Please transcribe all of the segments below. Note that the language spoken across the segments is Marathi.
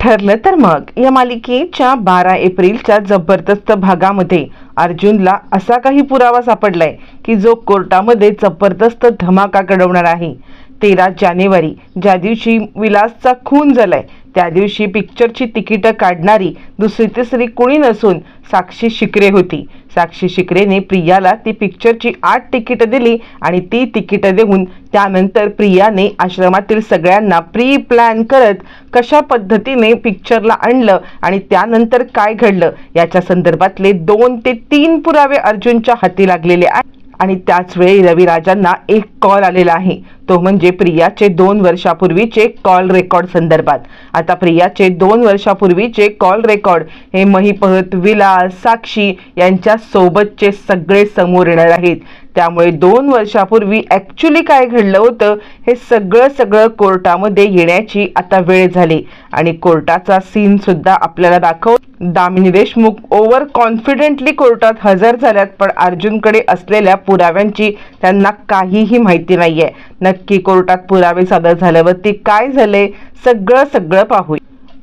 ठरलं तर मग. या मालिकेच्या बारा एप्रिलच्या जबरदस्त भागामध्ये अर्जुनला असा काही पुरावा सापडलाय की जो कोर्टामध्ये जबरदस्त धमाका घडवणार आहे. तेरा जानेवारी ज्या दिवशी विलासचा खून झालाय त्या दिवशी पिक्चरची तिकीटं काढणारी दुसरी तिसरी कुणी नसून साक्षी शिकरे होती. साक्षी शिकरेने प्रियाला ती पिक्चरची आठ तिकीटं दिली आणि ती तिकीटं देऊन त्यानंतर प्रियाने आश्रमातील सगळ्यांना प्री प्लॅन करत कशा पद्धतीने पिक्चरला आणलं आणि त्यानंतर काय घडलं याच्या संदर्भातले दोन ते तीन पुरावे अर्जुनच्या हाती लागलेले आहेत. आणि त्याच वेळी रविराजांना एक कॉल आलेला आहे. तो म्हणजे प्रियाचे दोन वर्षापूर्वीचे कॉल रेकॉर्ड संदर्भात. आता प्रियाचे दोन वर्षापूर्वीचे कॉल रेकॉर्ड हे महिपत विलास साक्षी यांच्या सोबतचे सगळे समोर येणार आहेत. त्यामुळे दोन वर्षापूर्वी ॲक्च्युली काय घडलं होतं हे सगळं सगळं कोर्टामध्ये येण्याची आता वेळ झाली. आणि कोर्टाचा सीन सुद्धा आपल्याला दाखव दामिनी देशमुख ओव्हर कॉन्फिडेंटली कोर्टात हजर झाल्यात पण अर्जुनकडे असलेल्या पुराव्यांची त्यांना काहीही माहिती नाहीये. नक्की कोर्टात पुरावे सादर झाल्यावरती काय झाले सगळं सगळं पाहू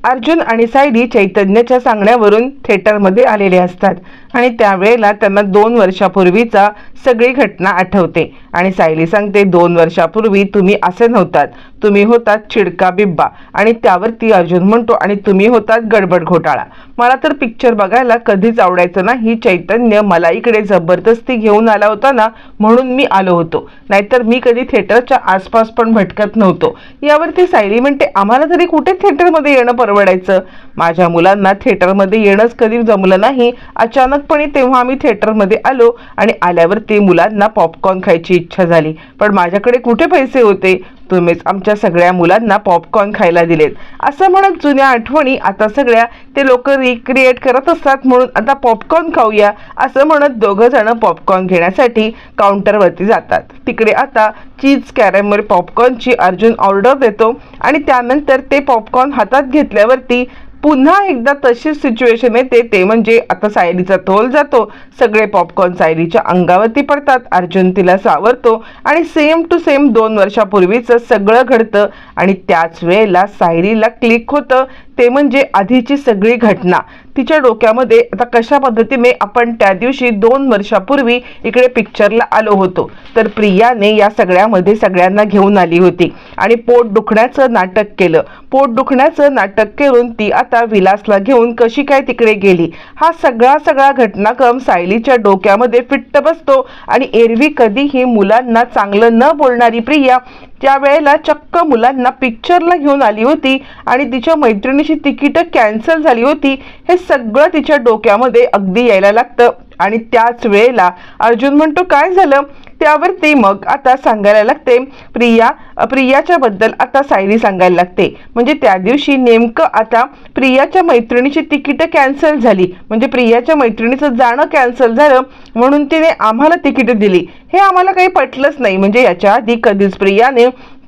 अर्जुन आणि सायली चैतन्याच्या सांगण्यावरून थिएटरमध्ये आलेले असतात. आणि त्यावेळेला त्यांना दोन वर्षापूर्वीचा सगळी घटना आठवते. आणि सायली सांगते दोन वर्षापूर्वी तुम्ही असे नव्हतात. तुम्ही होतात चिडका बिब्बा. आणि त्यावरती अर्जुन म्हणतो आणि तुम्ही होतात गडबड घोटाळा. मला तर पिक्चर बघायला कधीच आवडायचं नाही. चैतन्य मला इकडे जबरदस्ती घेऊन आला होता ना म्हणून मी आलो होतो. नाहीतर मी कधी थिएटरच्या आसपास पण भटकत नव्हतो. यावरती सायली म्हणते आम्हाला तरी कुठे थिएटरमध्ये येणं परवडायचं? माझ्या मुलांना थिएटरमध्ये येणंच कधी जमलं नाही. अचानकपणे तेव्हा आम्ही थिएटरमध्ये आलो आणि आल्यावर ती मुलांना पॉपकॉर्न खायची इच्छा झाली. पण माझ्याकडे कुठे पैसे होते? तुम्हीच आमच्या सगळ्या मुलांना पॉपकॉर्न खायला दिलेत. असं म्हणत जुन्या आठवणी आता सगळ्या ते लोक रिक्रिएट करत असतात म्हणून आता पॉपकॉर्न खाऊया असं म्हणत दोघं जण पॉपकॉर्न घेण्यासाठी काउंटरवरती जातात. तिकडे आता चीज कॅरेमल पॉपकॉर्नची अर्जुन ऑर्डर देतो आणि त्यानंतर ते पॉपकॉर्न हातात घेतल्यावरती पुन्हा एकदा तशीच सिच्युएशन येते. ते म्हणजे आता सायलीचा तोल जातो. सगळे पॉपकॉर्न सायलीच्या अंगावरती पडतात. अर्जुन तिला सावरतो आणि सेम टू सेम दोन वर्षापूर्वीचं सगळं घडतं आणि त्याच वेळेला सायलीला क्लिक होतं. ते म्हणजे आधीची सगळी घटना. तिच्या डोक्यामध्ये आता कशा पद्धतीने आपण त्या दिवशी दोन वर्षापूर्वी इकडे पिक्चरला आलो होतो. तर प्रियाने या सगळ्यामध्ये सगळ्यांना घेऊन आली होती. आणि पोट दुखण्याचं नाटक केलं. पोट दुखण्याचं नाटक करून ती आता विलासला घेऊन कशी काय तिकडे गेली? हा सगळा सगळा घटनाक्रम सायलीच्या डोक्यामध्ये फिट्ट बसतो आणि एरवी कधीही मुलांना चांगलं न बोलणारी प्रिया त्यावेळेला चक्क मुलांना पिक्चरला घेऊन आली होती आणि तिच्या मैत्रिणीची तिकीटं कॅन्सल झाली होती. हे सगळं तिच्या डोक्यामध्ये अगदी यायला लागतं. आणि त्याच वेळेला अर्जुन म्हणतो काय झालं? त्यावरती मग आता सांगायला लागते प्रिया प्रियाच्या बद्दल आता सायली सांगायला लागते. म्हणजे त्या दिवशी नेमकं आता प्रियाच्या मैत्रिणीची तिकीटं कॅन्सल झाली. म्हणजे प्रियाच्या मैत्रिणीचं जाणं कॅन्सल झालं म्हणून तिने आम्हाला तिकीटं दिली. हे आम्हाला काही पटलंच नाही. म्हणजे याच्या आधी कधीच प्रियाने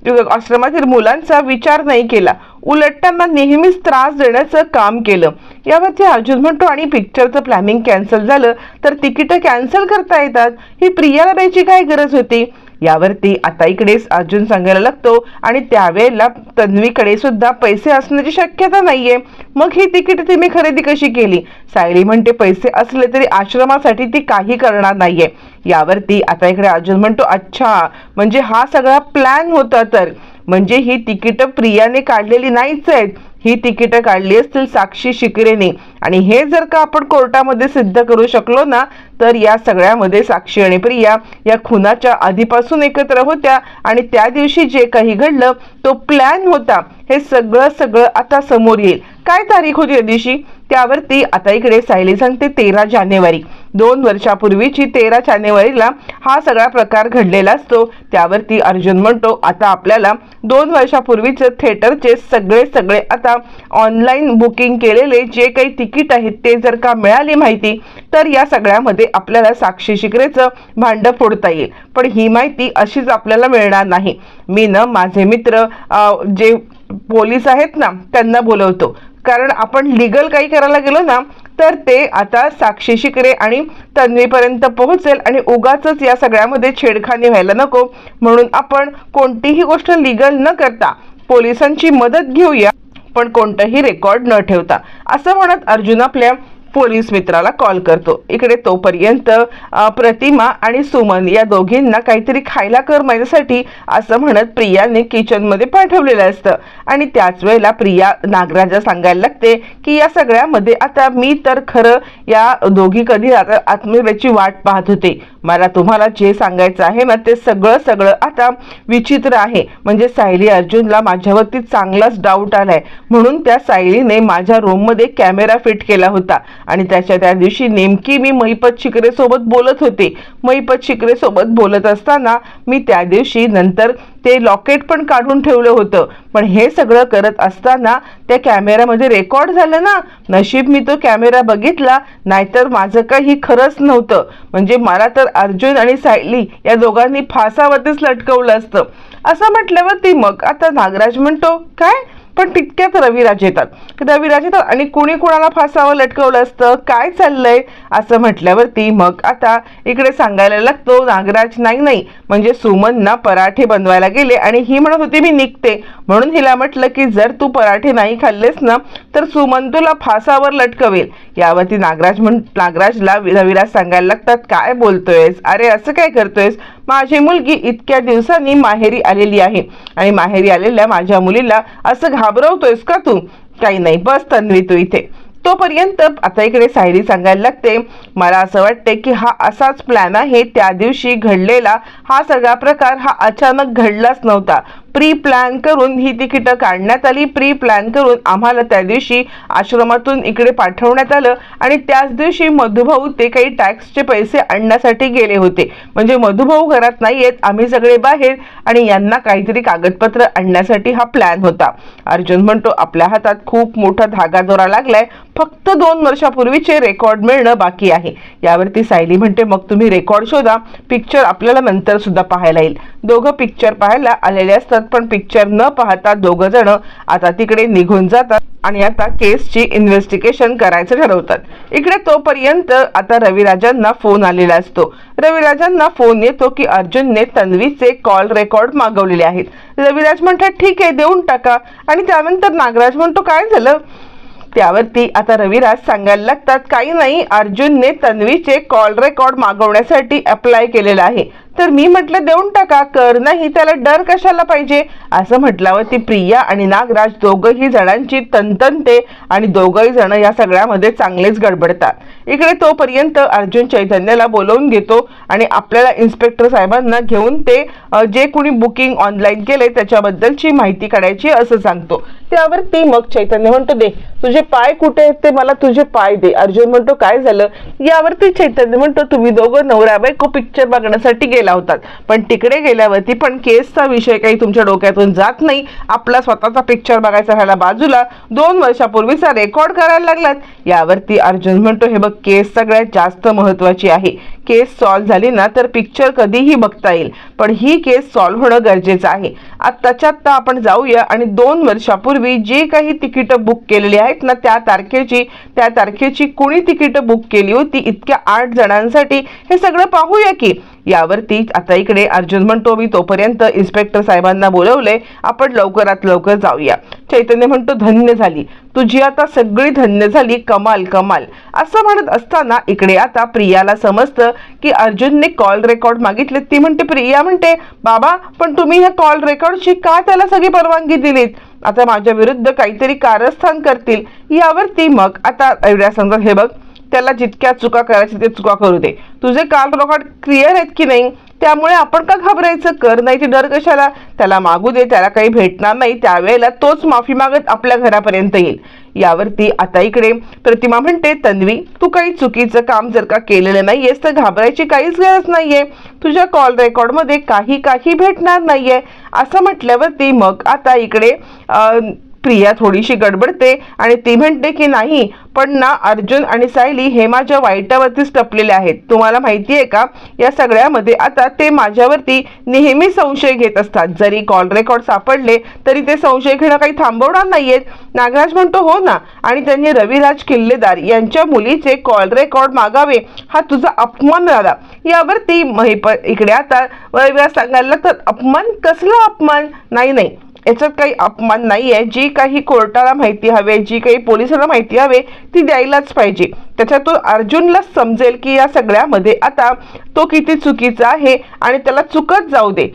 आश्रमातील मुलांचा विचार नाही केला. उलट त्यांना नेहमीच त्रास देण्याचं काम केलं. यावरती अर्जुन म्हणतो आणि पिक्चरचं प्लॅनिंग कॅन्सल झालं तर तिकीटं कॅन्सल करता येतात. ही प्रियाला द्यायची काय गरज होती? यावरती आता इकडेच अर्जुन सांगायला लागतो आणि त्यावेळेला तन्वीकडे सुद्धा पैसे असण्याची शक्यता नाहीये. मग ही तिकीट तिने खरेदी कशी केली? सायली म्हणते पैसे असले तरी आश्रमासाठी ती काही करणार नाहीये. यावरती आता इकडे अर्जुन म्हणतो अच्छा म्हणजे हा सगळा प्लॅन होता तर. म्हणजे ही तिकीटं प्रियाने काढलेली नाहीच आहेत. ही तिकीटं काढली असतील साक्षी शिकरेने आणि हे जर का आपण कोर्टामध्ये सिद्ध करू शकलो ना तर या सगळ्यामध्ये साक्षी आणि प्रिया या खुनाच्या आधीपासून एकत्र होत्या. आणि त्या दिवशी जे काही घडलं तो प्लॅन होता. हे सगळं सगळं आता समोर येईल. काय तारीख होती या दिवशी? त्यावरती आता इकडे सायली सांगते तेरा जानेवारी. दोन वर्षापूर्वीची तेरा जानेवारीला हा सगळा प्रकार घडलेला असतो. त्यावरती अर्जुन म्हणतो आता आपल्याला दोन वर्षापूर्वीचं थिएटरचे सगळे सगळे आता ऑनलाईन बुकिंग केलेले जे काही तिकीट आहेत ते जर का मिळाली माहिती तर या सगळ्यामध्ये आपल्याला साक्षी शिकरेचं भांडं फोडता येईल. पण ही माहिती अशीच आपल्याला मिळणार नाही. मी न माझे मित्र जे पोलीस आहेत ना त्यांना बोलवतो. कारण आपण लिगल काही करायला गेलो ना तर ते आता साक्षी शिकरे आणि तन्वीपर्यंत पोहोचेल आणि उगाच या सगळ्यामध्ये छेडखानी व्हायला नको. म्हणून आपण कोणतीही गोष्ट लिगल न करता पोलिसांची मदत घेऊया पण कोणतंही रेकॉर्ड न ठेवता. असं म्हणत अर्जुन आपल्या पोलीस मित्राला कॉल करतो. इकडे तोपर्यंत प्रतिमा आणि सुमन या दोघींना काहीतरी खायला कर माझ्यासाठी असं म्हणत प्रियाने किचनमध्ये पाठवलेलं असतं. आणि त्याच वेळेला प्रिया नागराजा सांगायला लागते की या सगळ्यामध्ये आता मी तर खरं या दोघी कधी आता वाट पाहत होते. मला तुम्हाला जे सांगायचं आहे ना ते सगळं सगळं आता विचित्र आहे. म्हणजे सायली अर्जुनला माझ्यावरती चांगलाच डाऊट आलाय. म्हणून त्या सायलीने माझ्या रूममध्ये कॅमेरा फिट केला होता. आणि त्याच्या त्या दिवशी नेमकी मी महिपत शिकरेसोबत बोलत होते. महिपत शिकरेसोबत बोलत असताना मी त्या दिवशी नंतर ते लॉकेट पण काढून ठेवलं होतं. पण हे सगळं करत असताना त्या कॅमेऱ्यामध्ये रेकॉर्ड झालं ना. नशीब मी तो कॅमेरा बघितला नाहीतर माझं काही खरंच नव्हतं. म्हणजे मला तर अर्जुन आणि सायली या दोघांनी फासावरतीच लटकवलं असतं. असं म्हटल्यावरती मग आता नागराज म्हणतो काय? पण तितक्यात रविराज येतात. रविराज येतात आणि कुणी कुणाला फासावर लटकवलं असतं? काय चाललंय? असं म्हटल्यावरती मग आता इकडे सांगायला लागतो नागराज नाही नाही. म्हणजे सुमनना पराठे बनवायला गेले आणि ही म्हणत होती मी निघते. म्हणून हिला म्हटलं की जर तू पराठे नाही खाल्लेस ना तर सुमन तुला फासावर लटकवेल. यावरती नागराज म्हण नागराजला रविराज सांगायला लागतात काय बोलतोयस? अरे असं काय करतोयस? माझी मुलगी इतक्या दिवसांनी माहेरी आलेली आहे. आणि माहेरी आलेल्या माझ्या मुलीला असं घाबरवतोयस का तू? काही नाही बस तन्वी तू इथे. तोपर्यंत आता इकडे सायरी सांगायला लागते मला असं वाटते की हा असाच प्लॅन आहे त्या दिवशी घडलेला हा सगळा प्रकार हा अचानक घडलाच नव्हता. प्री प्लॅन करून ही तिकीटं काढण्यात आली. प्री प्लॅन करून आम्हाला त्या दिवशी आश्रमातून इकडे पाठवण्यात आलं आणि त्याच दिवशी मधुभाऊ ते काही टॅक्सचे पैसे आणण्यासाठी गेले होते. म्हणजे मधुभाऊ घरात नाही आहेत आम्ही सगळे बाहेर आणि यांना काहीतरी कागदपत्र आणण्यासाठी हा प्लॅन होता. अर्जुन म्हणतो आपल्या हातात खूप मोठा धागा दोरा लागलाय फक्त दोन वर्षापूर्वीचे रेकॉर्ड मिळणं बाकी आहे. यावरती सायली म्हणते मग तुम्ही रेकॉर्ड शोधा पिक्चर आपल्याला नंतर सुद्धा पाहायला येईल. दोघं पिक्चर पाहायला आलेले असतात पण पिक्चर न पाहता दोघं जण आता तिकडे निघून जातात आणि आता केसची इन्व्हेस्टिगेशन करायचं ठरवतात. इकडे तोपर्यंत आता रविराजांना फोन आलेला असतो. रविराजांना फोन येतो की अर्जुनने तन्वीचे कॉल रेकॉर्ड मागवलेले आहेत. रविराज म्हणतात ठीक आहे देऊन टाका. आणि त्यानंतर नागराज म्हणतो काय झालं? त्यावरती आता रविराज सांगायला लागतात काही नाही अर्जुनने तन्वीचे कॉल रेकॉर्ड मागवण्यासाठी अप्लाय केलेला आहे. तर मी म्हटलं देऊन टाका कर नाही त्याला डर कशाला पाहिजे? असं म्हटल्यावर ती प्रिया आणि नागराज दोघंही जणांची तंतनते आणि दोघंही जण या सगळ्यामध्ये चांगलेच गडबडतात. इकडे तोपर्यंत अर्जुन चैतन्याला बोलवून घेतो आणि आपल्याला इन्स्पेक्टर साहेबांना घेऊन ते जे कुणी बुकिंग ऑनलाईन केले त्याच्याबद्दलची माहिती काढायची असं सांगतो. त्यावर ती मग चैतन्य म्हणतो दे तुझे पाय कुठे आहेत ते मला तुझे पाय दे. अर्जुन म्हणतो काय झालं? यावरती चैतन्य म्हणतो तुम्ही दोघं नवरा बायको पिक्चर बघण्यासाठी गेला होतात पण तिकडे गेल्यावरती पण केसचा विषय काही तुमच्या डोक्यातून जात नाही. आपला स्वतःचा पिक्चर बघायचा राहिला बाजूला. दोन वर्षापूर्वीचा रेकॉर्ड करायला लागलात. यावरती अर्जुन म्हणतो हे बघ केस सगळ्यात जास्त महत्वाची आहे. केस सॉल्व्ह झाली ना तर पिक्चर कधीही बघता येईल. पण ही केस सॉल्व्ह होणं गरजेचं आहे. आत्ताच्या आत्ता आपण जाऊया आणि दोन वर्षापूर्वी जे काही तिकीटं बुक केलेली आहेत ना त्या तारखेची त्या तारखेची कुणी तिकीटं बुक केली होती इतक्या आठ जणांसाठी हे सगळं पाहूया की. यावरती आता इकडे अर्जुन म्हणतो मी तोपर्यंत इन्स्पेक्टर साहेबांना बोलवले आपण लवकरात लवकर जाऊया. चैतन्य म्हणतो धन्य झाली. तुझी आता सगळी धन्य झाली कमाल कमाल. असं म्हणत असताना इकडे आता प्रियाला समजतं की अर्जुनने कॉल रेकॉर्ड मागितले. ती म्हणते प्रिया म्हणते बाबा पण तुम्ही ह्या कॉल रेकॉर्डची का त्याला सगळी परवानगी दिलीत? आता माझ्या विरुद्ध काहीतरी कारस्थान करतील. यावरती मग आता एवढ्या समजा हे बघ त्याला जितक्या चुका करायच्या ते चुका करू दे. तुझे काल रेकॉर्ड क्लिअर आहेत की नाही? त्यामुळे आपण का घाबरायचं? कर नाही ते डर कशाला? त्याला मागू दे त्याला काही भेटणार नाही. त्यावेळेला तोच माफी मागत आपल्या घरापर्यंत येईल. यावरती आता इकडे प्रतिमा म्हणते तन्वी तू काही चुकीचं काम जर का केलेलं नाहीयेस तर घाबरायची काहीच गरज नाहीये. तुझ्या कॉल रेकॉर्डमध्ये काही काही भेटणार नाहीये. असं म्हटल्यावरती मग आता इकडे अं, प्रिया थोडीशी गडबडते आणि ती म्हणते की नाही पण ना अर्जुन आणि सायली हे माझ्या वाईटावरतीच टपलेले आहेत. तुम्हाला माहिती आहे का? या सगळ्यामध्ये आता ते माझ्यावरती नेहमी संशय घेत असतात. जरी कॉल रेकॉर्ड सापडले तरी ते संशय घेणं काही थांबवणार नाहीयेत. नागराज म्हणतो हो ना. आणि त्यांनी रविराज किल्लेदार यांच्या मुलीचे कॉल रेकॉर्ड मागावे हा तुझा अपमान झाला यावरती इकडे आता सांगायला लागतात अपमान? कसला अपमान? नाही नाही. याच्यात काही अपमान नाही आहे जी काही कोर्टाला माहिती हवे जी काही पोलिसाला माहिती हवे ती द्यायलाच पाहिजे. त्याच्यातून अर्जुनला समजेल की या सगळ्यामध्ये आता तो किती चुकीचा आहे आणि त्याला चुकत जाऊ दे.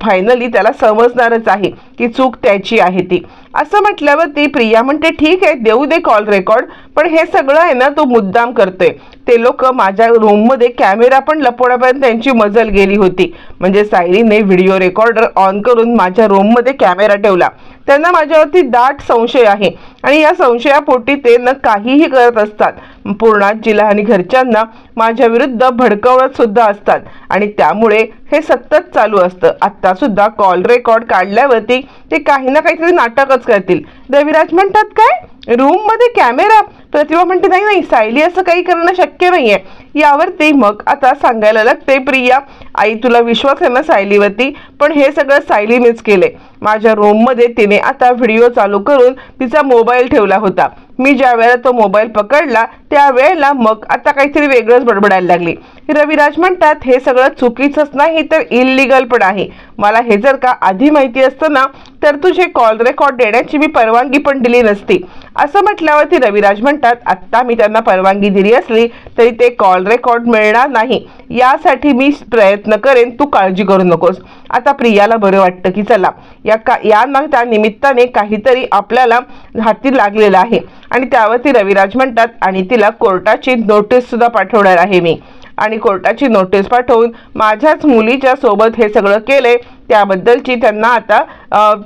फायनली त्याला समजणारच आहे की चूक त्याची आहे ती. असं म्हटल्यावरती प्रिया म्हणते ठीक आहे देऊ दे कॉल रेकॉर्ड पण हे सगळं आहे ना तो मुद्दाम करतोय. ते लोक माझ्या रूममध्ये कॅमेरा पण लपवण्यापर्यंत त्यांची मजल गेली होती. म्हणजे सायरीने व्हिडिओ रेकॉर्डर ऑन करून माझ्या रूममध्ये कॅमेरा ठेवला. त्यांना माझ्यावरती दाट संशय आहे. आणि या संशयापोटी ते न काहीही करत असतात. पूर्णाजीला आणि घरच्यांना माझ्या विरुद्ध भडकवत सुद्धा असतात. आणि त्यामुळे हे सतत चालू असतं. आत्तासुद्धा कॉल रेकॉर्ड काढल्यावरती ते काही ना काहीतरी नाटकच करतील. रविराज म्हणतात काय? रूममध्ये कॅमेरा प्रतिभा म्हणते नाही नाही सायली असं काही करणं शक्य नाहीये. यावरती मग आता सांगायला लागते प्रिया आई तुला विश्वास आहे ना सायलीवरती? पण हे सगळं सायली केले माझ्या रूममध्ये तिने आता व्हिडिओ चालू करून तिचा मोबाईल ठेवला होता. मी ज्या वेळेला तो मोबाईल पकडला त्यावेळेला मग आता काहीतरी वेगळंच बडबडायला लागली. रविराज म्हणतात हे सगळं चुकीचंच नाही तर इलिगल पण आहे. मला हे जर का आधी माहिती असतं ना तर तुझे कॉल रेकॉर्ड देण्याची मी परवानगी पण दिली नसती. असं म्हटल्यावरती रविराज म्हणतात आत्ता मी त्यांना परवानगी दिली असली तरी ते कॉल रेकॉर्ड मिळणार नाही. यासाठी मी प्रयत्न करेन तू काळजी करू नकोस. आता प्रियाला बरं वाटतं की चला या का या त्या निमित्ताने काहीतरी आपल्याला हाती लागलेलं आहे. आणि त्यावरती रविराज म्हणतात आणि तिला कोर्टाची नोटीससुद्धा पाठवणार आहे मी. आणि कोर्टाची नोटीस पाठवून माझ्याच मुलीच्या सोबत हे सगळं केलंय त्याबद्दलची त्यांना आता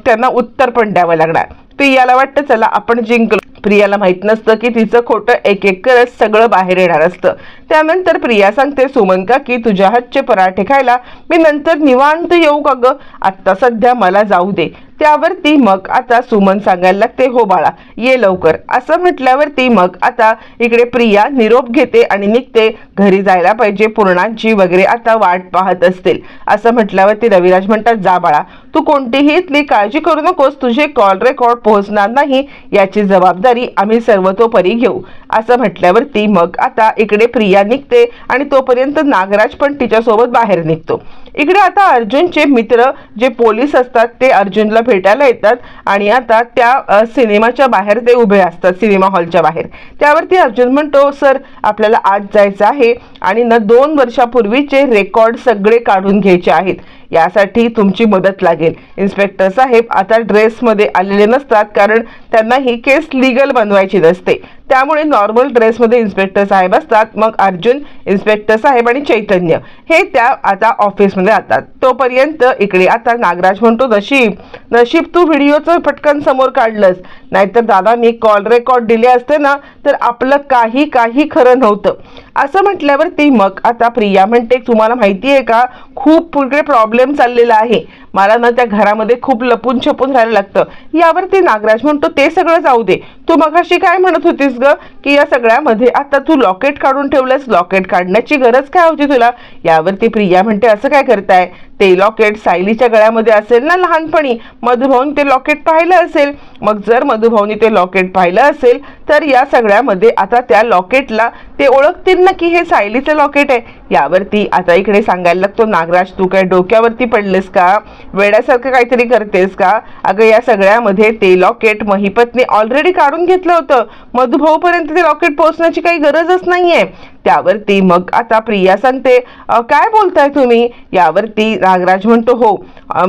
त्यांना उत्तर पण द्यावं लागणार. प्रियाला वाटतं चला आपण जिंकलो. प्रियाला माहीत नसतं की तिचं खोटं एक एक करत सगळं बाहेर येणार असतं. त्यानंतर प्रिया सांगते सुमन का की तुझ्या हातचे पराठे खायला मी नंतर निवांत येऊ का ग? आत्ता सध्या मला जाऊ दे. त्यावरती मग आता सुमन सांगायला लागते हो बाळा ये लवकर. असं म्हटल्यावरती मग आता इकडे प्रिया निरोप घेते आणि निघते. घरी जायला पाहिजे पूर्णांची वगैरे आता वाट पाहत असतील. असं म्हटल्यावरती रविराज म्हणतात जा बाळा तू कोणतीही इथली काळजी करू नकोस तुझे कॉल रेकॉर्ड पोहोचणार नाही याची जबाबदारी आम्ही सर्वतोपरी घेऊ असं म्हटल्यावरती मग आता इकडे प्रिया निघते आणि तोपर्यंत नागराज पण तिच्यासोबत बाहेर निघतो. इकडे आता अर्जुनचे मित्र जे पोलीस असतात ते अर्जुनला भेटायला येतात आणि आता त्या सिनेमाच्या बाहेर ते उभे असतात सिनेमा हॉलच्या बाहेर. त्यावरती अर्जुन म्हणतो सर आपल्याला आज जायचं आहे आणि न दोन वर्षापूर्वीचे रेकॉर्ड सगळे काढून घ्यायचे आहेत. यासाठी तुमची मदत लागेल. इन्स्पेक्टर साहेब आता ड्रेसमध्ये आलेले नसतात कारण त्यांना ही केस लिगल बनवायची नसते. त्यामुळे नॉर्मल ड्रेसमध्ये इन्स्पेक्टर साहेब असतात. मग अर्जुन इन्स्पेक्टर साहेब आणि चैतन्य हे त्या आता ऑफिसमध्ये जातात तोपर्यंत इकडे आता नागराज म्हणतो नशीब नशीब तू व्हिडिओचं पटकन समोर काढलंस. नाहीतर दादा मी कॉल रेकॉर्ड दिले असते ना तर आपलं काही काही खरं नव्हतं. असं म्हटल्यावर ती मग आता प्रिया म्हणते तुम्हाला माहिती आहे का खूप पुढे प्रॉब्लेम चाललेला आहे. मला ना त्या घरामध्ये खूप लपून छपून राहायला लागतं. यावर ते नागराज म्हणतो ते सगळं जाऊ दे. तू मगाशी काय म्हणत होतीस ग? की या सगळ्यामध्ये आता तू लॉकेट काढून ठेवलंस. लॉकेट काढण्याची गरज काय होती तुला? यावरती प्रिया म्हणते असं काय करताय? ते लॉकेट सायलीच्या गळ्यामध्ये असेल ना लहानपणी मधुभाऊन ते लॉकेट पाहिलं असेल. मग जर मधुभाऊनी ते लॉकेट पाहिलं असेल तर या सगळ्यामध्ये आता त्या लॉकेटला ते ओळखतील ना की हे सायलीचं लॉकेट आहे. यावरती आता इकडे सांगायला लागतो नागराज तू काय डोक्यावरती पडलेस का? वेड्यासारखं काहीतरी करतेस का? अगं या सगळ्यामध्ये ते लॉकेट महिपतने ऑलरेडी काढून घेतलं होतं. मधुभाऊपर्यंत ते लॉकेट पोहोचण्याची काही गरजच नाहीये. त्यावरती मग आता प्रिया सांगते काय बोलताय तुम्ही? यावरती नागराज म्हणतो हो.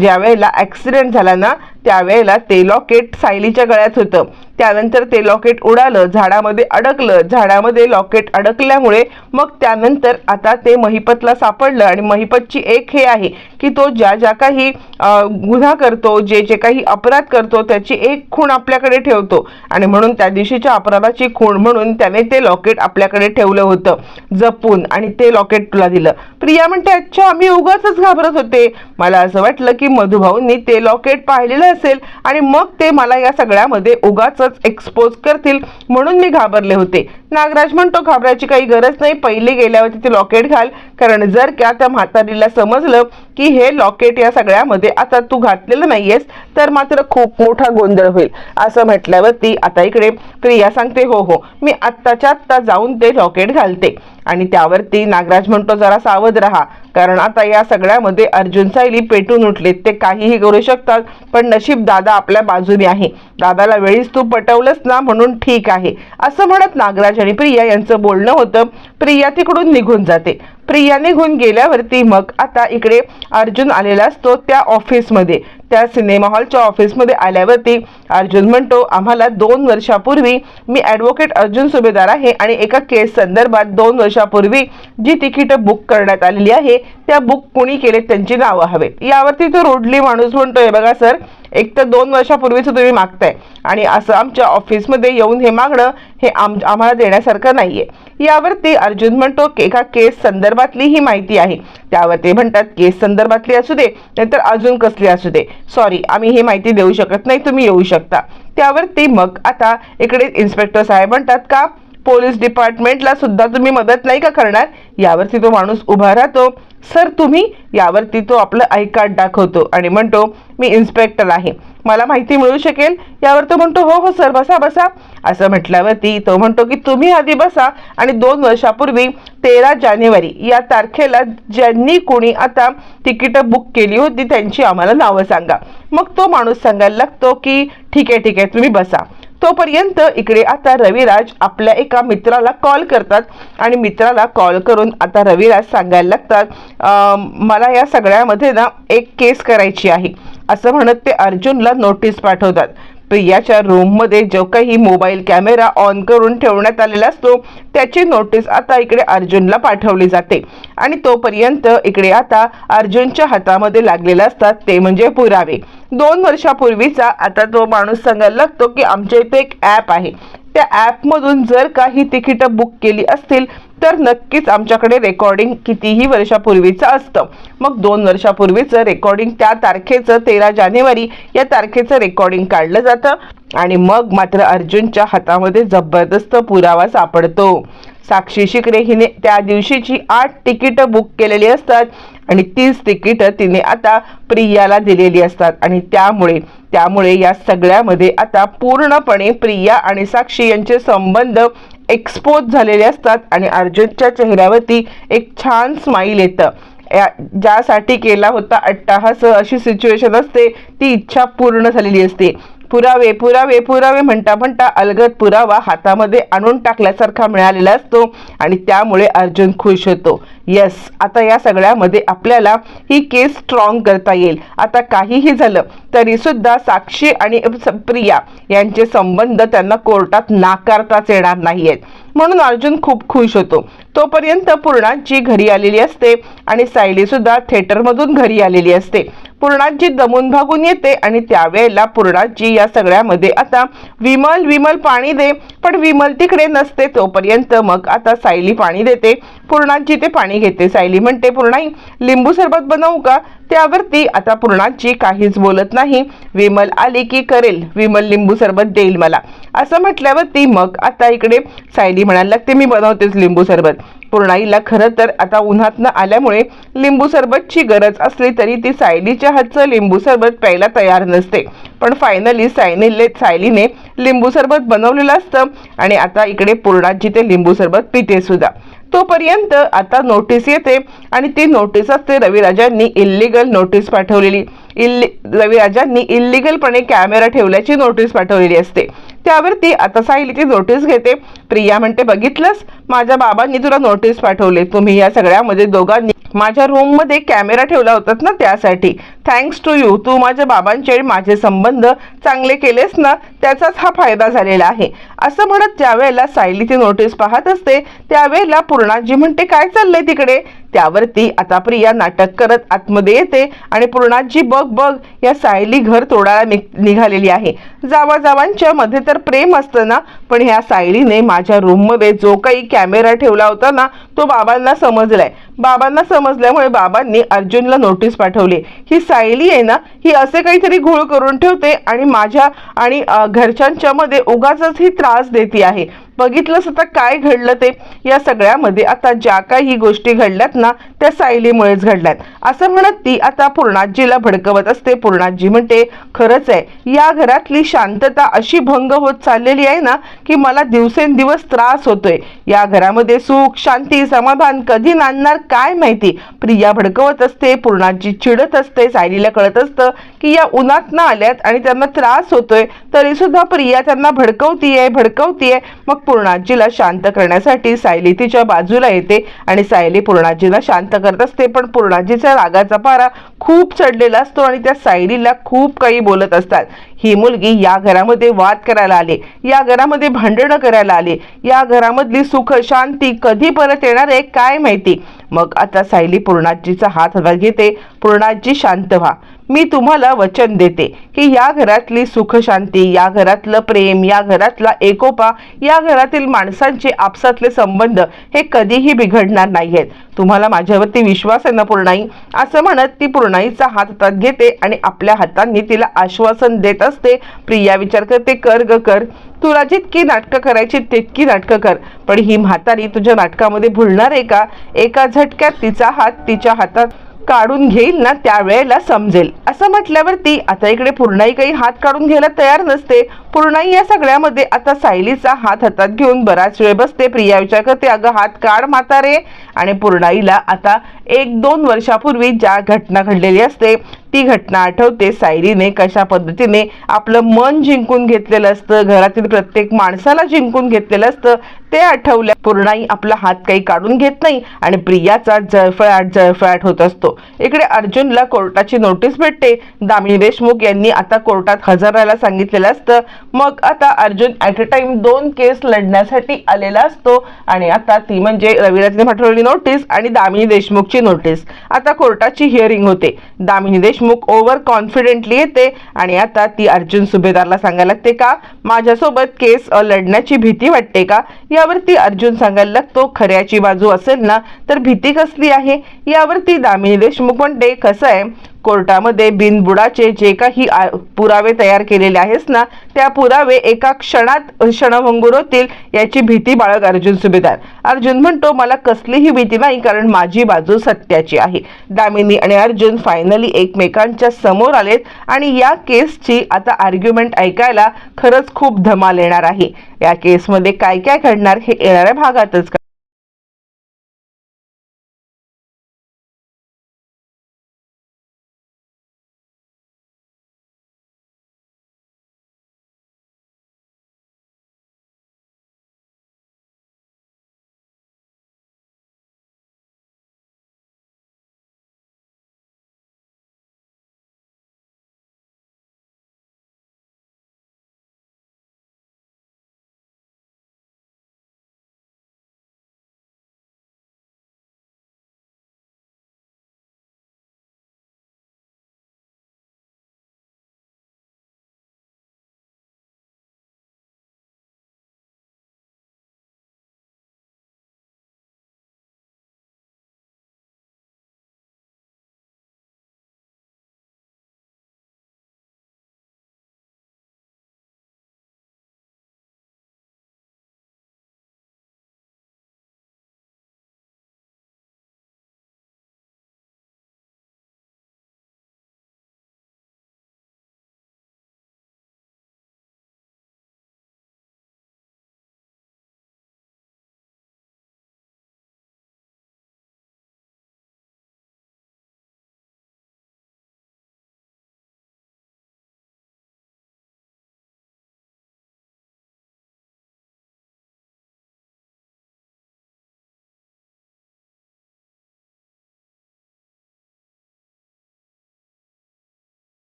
ज्या वेळेला ॲक्सिडेंट झाला ना त्यावेळेला ते लॉकेट सायलीच्या गळ्यात होतं. त्यानंतर ते लॉकेट उडालं झाडामध्ये अडकलं. झाडामध्ये लॉकेट अडकल्यामुळे मग त्यानंतर आता ते महिपतला सापडलं आणि महिपतची एक हे आहे की तो ज्या ज्या काही गुन्हा करतो जे जे काही अपराध करतो त्याची एक खूण आपल्याकडे ठेवतो. आणि म्हणून त्या दिवशीच्या अपराधाची खूण म्हणून त्याने ते लॉकेट आपल्याकडे ठेवलं होतं. जपून आणि ते लॉकेट तुला दिलं. प्रिया म्हणते अच्छा आम्ही उगाच घाबरत होते. मला असं वाटलं की मधुभाऊंनी ते लॉकेट पाहिलेलं असेल आणि मग ते मला या सगळ्यामध्ये उगाच एक्सपोज करतील म्हणून मी घाबरले होते. नागराज म्हणतो घाबरायची काही गरज नाही पहिले गेल्यावरती तिथे लॉकेट घाल. कारण जर का त्या म्हातारीला समजलं की हे लॉकेट या सगळ्यामध्ये आता तू घातलेलं नाहीयेस तर मात्र खूप मोठा गोंधळ होईल. असं म्हटल्यावरती आता इकडे प्रिया सांगते हो हो मी आत्ताच्या आत्ता जाऊन ते लॉकेट घालते. आणि त्यावरती नागराज म्हणतो जरा सावध राहा. कारण आता या सगळ्यामध्ये अर्जुन सायली पेटून उठलेत. ते काहीही करू शकतात पण नशीब दादा आपल्या बाजूने आहे. दादाला वेळीच तू पटवलंस ना म्हणून ठीक आहे. असं म्हणत नागराज आणि प्रिया यांचं बोलणं होतं. प्रिया तिकडून निघून जाते. प्रिया निघून गेल्यावरती मग आता इकडे अर्जुन आलेला असतो त्या ऑफिसमध्ये त्या सिनेमा हॉलच्या ऑफिसमध्ये आल्यावरती अर्जुन म्हणतो आम्हाला दोन वर्षापूर्वी मी ॲडव्होकेट अर्जुन सुभेदार आहे आणि एका केस संदर्भात दोन वर्षापूर्वी जी तिकीटं बुक करण्यात आलेली आहे त्या बुक कुणी केले त्यांची नावं हवेत. यावरती तो रोडली माणूस म्हणतोय बघा सर एक तर दोन वर्षापूर्वीचं तुम्ही मागताय आणि असं आमच्या ऑफिसमध्ये येऊन हे मागणं हे आम आम्हाला देण्यासारखं नाहीये. यावरती अर्जुन म्हणतो की एका केस संदर्भातली ही माहिती आहे. त्यावर ते म्हणतात केस संदर्भातली असू दे नाहीतर अजून कसली असू दे. सॉरी आम्ही ही माहिती देऊ शकत नाही तुम्ही येऊ शकता. त्यावरती मग आता इकडे इन्स्पेक्टर साहेब म्हणतात का? पोलीस डिपार्टमेंटला सुद्धा तुम्ही मदत नाही का करणार? यावरती तो माणूस उभा राहतो. सर तुम्ही यावरती तो आपलं आय कार्ड दाखवतो आणि म्हणतो मी इन्स्पेक्टर आहे. मला माहिती मिळू शकेल? यावर तो म्हणतो हो हो सर बसा बसा. असं म्हटल्यावरती तो म्हणतो की तुम्ही आधी बसा आणि दोन वर्षापूर्वी तेरा जानेवारी या तारखेला ज्यांनी कोणी आता तिकीटं बुक केली होती त्यांची आम्हाला नावं सांगा. मग तो माणूस सांगायला लागतो की ठीक आहे ठीक आहे तुम्ही बसा. तोपर्यंत इकडे आता रविराज आपल्या एका मित्राला कॉल करतात आणि मित्राला कॉल करून आता रविराज सांगायला लागतात मला या सगळ्यामध्ये ना एक केस करायची आहे. असं म्हणत ते अर्जुनला नोटीस पाठवतात. प्रियाच्या रूममध्ये जो काही मोबाईल कॅमेरा ऑन करून ठेवण्यात आलेला असतो त्याची नोटीस आता इकडे अर्जुनला पाठवली जाते. आणि तोपर्यंत इकडे आता अर्जुनच्या हातामध्ये लागलेले असतात ते म्हणजे पुरावे. दोन वर्षापूर्वीचा आता तो माणूस सांगायला लागतो की आमच्या इथे एक ॲप आहे. त्या ॲपमधून जर काही तिकीटं बुक केली असतील तर नक्कीच आमच्याकडे रेकॉर्डिंग कितीही वर्षापूर्वीचं असतं. मग दोन वर्षापूर्वीचं रेकॉर्डिंग त्या तारखेचं तेरा जानेवारी या तारखेचं रेकॉर्डिंग काढलं जातं आणि मग मात्र अर्जुनच्या हातामध्ये जबरदस्त पुरावा सापडतो. साक्षी शिकरे हिने त्या दिवशीची आठ तिकीटं बुक केलेली असतात आणि तीच तिकीटं तिने आता प्रियाला दिलेली असतात आणि त्यामुळे त्यामुळे या सगळ्यामध्ये आता पूर्णपणे प्रिया आणि साक्षी यांचे संबंध एक्सपोज झालेले असतात आणि अर्जुनच्या चेहऱ्यावरती एक छान स्माईल येतं. या- ज्यासाठी केला होता अट्टाहास अशी सिच्युएशन असते ती इच्छा पूर्ण झालेली असते. पुरावे पुरावे पुरावे म्हणता म्हणता अलगद पुरावा हातामध्ये आणून टाकल्यासारखा मिळालेला असतो आणि त्यामुळे अर्जुन खुश होतो. येस आता या सगळ्यामध्ये आपल्याला ही केस स्ट्रॉंग करता येईल. आता काहीही झालं तरीसुद्धा साक्षी आणि प्रिया यांचे संबंध त्यांना कोर्टात नाकारताच येणार नाहीयेत. म्हणून अर्जुन खूप खुश होतो. तोपर्यंत पूर्णाजी घरी आलेली असते आणि सायलीसुद्धा थिएटरमधून घरी आलेली असते. पूर्णाजी दमून भागून येते आणि त्यावेळेला पूर्णाजी या सगळ्यामध्ये आता विमल विमल पाणी दे. पण विमल तिकडे नसते तोपर्यंत मग आता सायली पाणी देते. पूर्णाजी ते पाणी घेते. सायली म्हणते पूर्णाई लिंबू सरबत बनवू का? त्यावरती आता पूर्णाची काहीच बोलत नाही. विमल आली की करेल. विमल लिंबू सरबत देईल मला. असं म्हटल्यावरती मग आता इकडे सायली म्हणायला लागते मी बनवतेच लिंबू सरबत. पूर्णाईला खरं तर आता उन्हातनं आल्यामुळे लिंबू सरबतची गरज असली तरी ती सायलीच्या हातचं लिंबू सरबत प्यायला तयार नसते. पण फायनली सायनीले सायलीने लिंबू सरबत बनवलेलं असतं आणि आता इकडे पूर्णाजी ते लिंबू सरबत पिते सुद्धा तोपर्यंत आता नोटीस येते आणि ती नोटीस असते रविराजांनी इल्लिगल नोटीस पाठवलेली. इल्ली रविराजांनी इल्लिगलपणे कॅमेरा ठेवल्याची नोटीस पाठवलेली असते. त्यावरती आता सायली ती नोटीस घेते. प्रिया म्हणते बघितलंस? माझ्या बाबांनी तुला नोटीस पाठवले. तुम्ही या सगळ्यामध्ये दोघांनी माझ्या रूममध्ये कॅमेरा ठेवला होतात ना त्यासाठी. थँक्स टू यू तू माझ्या बाबांचे आणि माझे संबंध चांगले केलेस ना त्याचाच हा फायदा झालेला आहे. असं म्हणत ज्यावेळेला सायली ती नोटीस पाहत असते त्यावेळेला पूर्णाजी म्हणते काय चाललंय तिकडे? त्यावरती आता प्रिया नाटक करत आतमध्ये येते आणि पूर्णाजी बघ बघ या सायली घर तोडायला निघालेली आहे. जावा जावांच्या मध्ये तर प्रेम असतं ना पण ह्या सायलीने माझ्या रूममध्ये जो काही कॅमेरा ठेवला होता ना तो बाबांना समजलाय. बाबांना समजल्यामुळे बाबांनी अर्जुनला नोटीस पाठवली. ही सायली आहे ना ही असे काहीतरी घोळ करून ठेवते आणि माझ्या आणि घरच्यांच्यामध्ये घरच्यांच्या मध्ये उगाच ही त्रास देते आहे. बघितलंच आता काय घडलं ते या सगळ्यामध्ये. आता ज्या काही गोष्टी घडल्यात ना त्या सायलीमुळेच घडल्यात. असं म्हणत ती आता पूर्णाजीला भडकवत असते. पूर्णाजी म्हणते खरंच आहे. या घरातली शांतता अशी भंग होत चाललेली आहे ना की मला दिवसेंदिवस त्रास होतोय. या घरामध्ये सुख शांती समाधान कधी नांदणार काय माहिती? प्रिया भडकवत असते. पूर्णाजी चिडत असते. सायलीला कळत असतं की या उन्हात ना आल्यात आणि त्यांना त्रास होतोय. तरी सुद्धा प्रिया त्यांना भडकवतीये भडकवतीये. मग पूर्णाजीला शांत करण्यासाठी सायली तिच्या बाजूला येते आणि सायली पूर्णाजीला शांत करत असते. पण पूर्णाजीचा रागाचा पारा खूप चढलेला असतो आणि त्या सायलीला खूप काही बोलत असतात. ही मुलगी या घरामध्ये वाद करायला आले. या घरामध्ये भांडणं करायला आले. या घरामधली सुख शांती कधी परत येणार आहे काय माहिती? मग आता सायली पूर्णाजीचा हात हातात घेते. पूर्णाजी शांत व्हा. मी तुम्हाला वचन देते की या घरातली सुख शांती या घरातलं प्रेम या घरातला एकोपा या घरातील माणसांचे आपसातले संबंध हे कधीही बिघडणार नाही आहेत तुम्हाला माझ्यावरती विश्वास आहे ना पूर्णाई? असं म्हणत ती पूर्णाईचा हात हातात घेते आणि आपल्या हातांनी तिला आश्वासन देत असते प्रिया विचार करते कर ग कर. तुला जितकी नाटकं करायची तितकी नाटकं कर. पण ही म्हातारी तुझ्या नाटकामध्ये भुलणार आहे का? एका झटक्यात तिचा हात तिच्या हातात काढून घेईल ना त्यावेळेला समजेल. असं म्हटल्यावरती आता इकडे पूर्णाई काही हात काढून घ्यायला तयार नसते. पूर्णाई या सगळ्यामध्ये आता सायलीचा हात हातात घेऊन बराच वेळ बसते. प्रिया विचार करते अगं हात काढ म्हातारे. आणि पूर्णाईला आता एक दोन वर्षापूर्वी ज्या घटना घडलेली असते ती घटना आठवते सायलीने कशा पद्धतीने आपलं मन जिंकून घेतलेलं असतं घरातील प्रत्येक माणसाला जिंकून घेतलेलं असतं. ते आठवल्या. पूर्णाई आपला हात काही काढून घेत नाही आणि प्रियाचा जळफळाट जळफळाट होत असतो. इकडे अर्जुनला कोर्टाची नोटीस भेटते. दामिनी देशमुख यांनी आता कोर्टात हजर राहायला सांगितलेलं असतं. मग आता अर्जुन ॲट अ टाइम दोन केस लढण्यासाठी आलेला असतो. आणि आता ती म्हणजे रविराजने पाठवलेली नोटीस आणि दामिनी देशमुखची नोटीस. आता कोर्टाची हिअरिंग होते. दामिनी देशमुख ओव्हर कॉन्फिडेंटली येते. आणि आता ती अर्जुन सुभेदारला सांगायला लागते का? माझ्यासोबत केस लढण्याची भीती वाटते का? यावरती अर्जुन सांगायला लागतो खऱ्याची बाजू असेल ना तर भीती कसली आहे? यावरती दामिनी देशमुख म्हणते कसं आहे? कोर्टामध्ये बिनबुडाचे जे काही पुरावे तयार केलेले आहेस ना त्या पुरावे एका क्षणात क्षणभंगूर होतील याची भीती बाळग अर्जुन सुभेदार. अर्जुन म्हणतो मला कसलीही भीती नाही कारण माझी बाजू सत्याची आहे. दामिनी आणि अर्जुन फायनली एकमेकांच्या समोर आलेत आणि या केसची आता आर्ग्युमेंट ऐकायला खरंच खूप धमाल येणार आहे. या केसमध्ये काय काय घडणार हे येणाऱ्या भागातच